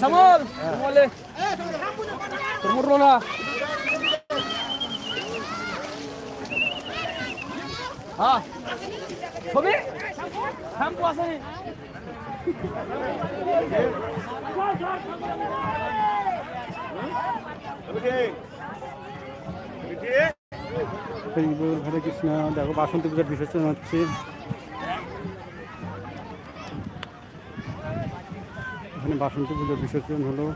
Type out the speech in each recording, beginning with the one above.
Samol! Tumuli! Tumuro Hari বল, হরে কৃষ্ণ দেখো বাসন্তী পূজার বিসর্জন হচ্ছে এখানে বাসন্তী পুজোর বিসর্জন হলো।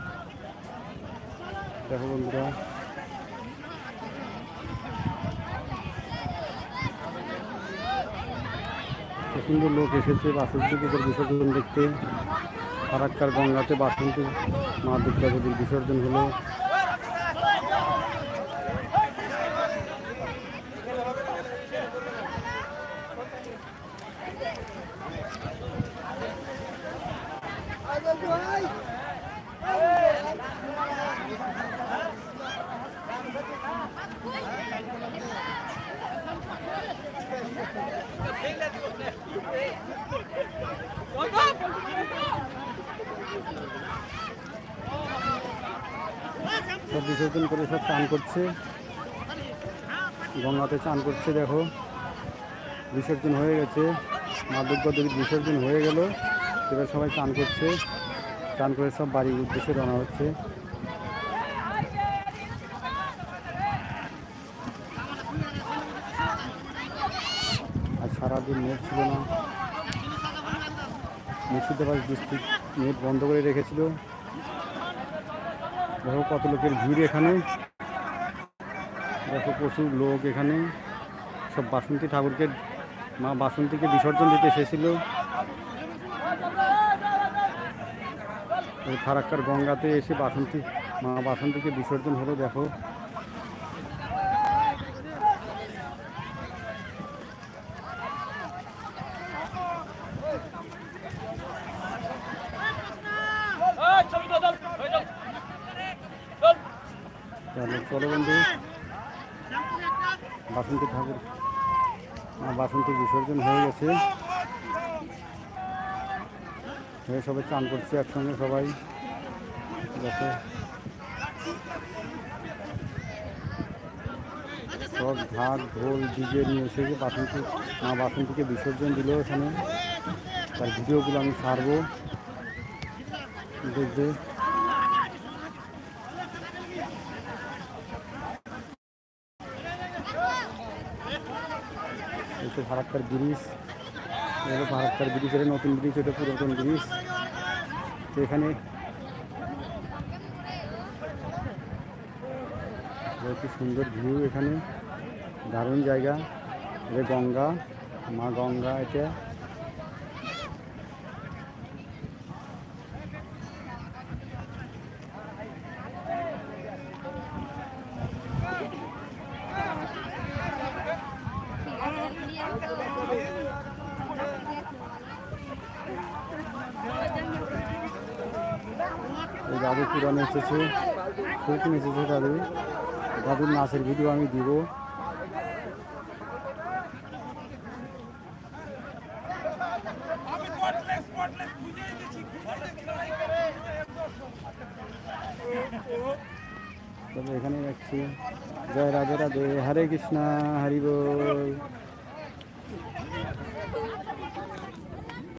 দেখো বন্ধুরা। প্রচণ্ড লোক এসেছে পুজোর বিসর্জন দেখতে। ফারাক্কার গঙ্গাতে বাসন্তী মা দুর্গা দেবীর বিসর্জন হলো। সব বিসর্জন করে সব চান করছে। গঙ্গাতে চান করছে, দেখো। বিসর্জন হয়ে গেছে। মা দুর্গা দেবীর বিসর্জন হয়ে গেল। এবার সবাই চান করছে। চান করে সব বাড়ির উদ্দেশ্যে রওনা হচ্ছে। আর সারাদিন নেট ছিল না। মুর্শিদাবাদ ডিস্ট্রিক্ট নেট বন্ধ করে রেখেছিল। দেখো কত লোকের ভিড় এখানে। দেখো প্রচুর লোক এখানে। সব বাসন্তী ঠাকুরকে, মা বাসন্তীকে বিসর্জন দিতে এসেছিল। ফারাক্কার গঙ্গাতে এসে বাসন্তী, মা বাসন্তীকে বিসর্জন হলো, দেখো। তাহলে চলো বন্ধু, বাসন্তী ঠাকুর বাসন্তী বিসর্জন হয়ে গেছে। হয়ে সবাই চান করছে একসঙ্গে সবাই সব ঢাক ঢোল, ডিজে নিয়ে এসে যে বাসন্তী, মা বাসন্তীকে বিসর্জন দিল এখানে। তার ভিডিওগুলো আমি ছাড়বো। দেখবে এই তো ব্রিজ এটা ফারাক্কার ব্রিজ এটা নতুন ব্রিজ এটা পুরাতন ব্রিজ তো এখানে কি সুন্দর ভিউ এখানে। দারুণ জায়গা। এটা গঙ্গা, মা গঙ্গা, এটা দাদু পুরানো এসেছে। শৌখিন এসেছে দাদু দাদুর নাচের ভিডিও আমি দিব। তবে এখানে যাচ্ছি। জয় রাধে রাধে। হরে কৃষ্ণা, হরি বল।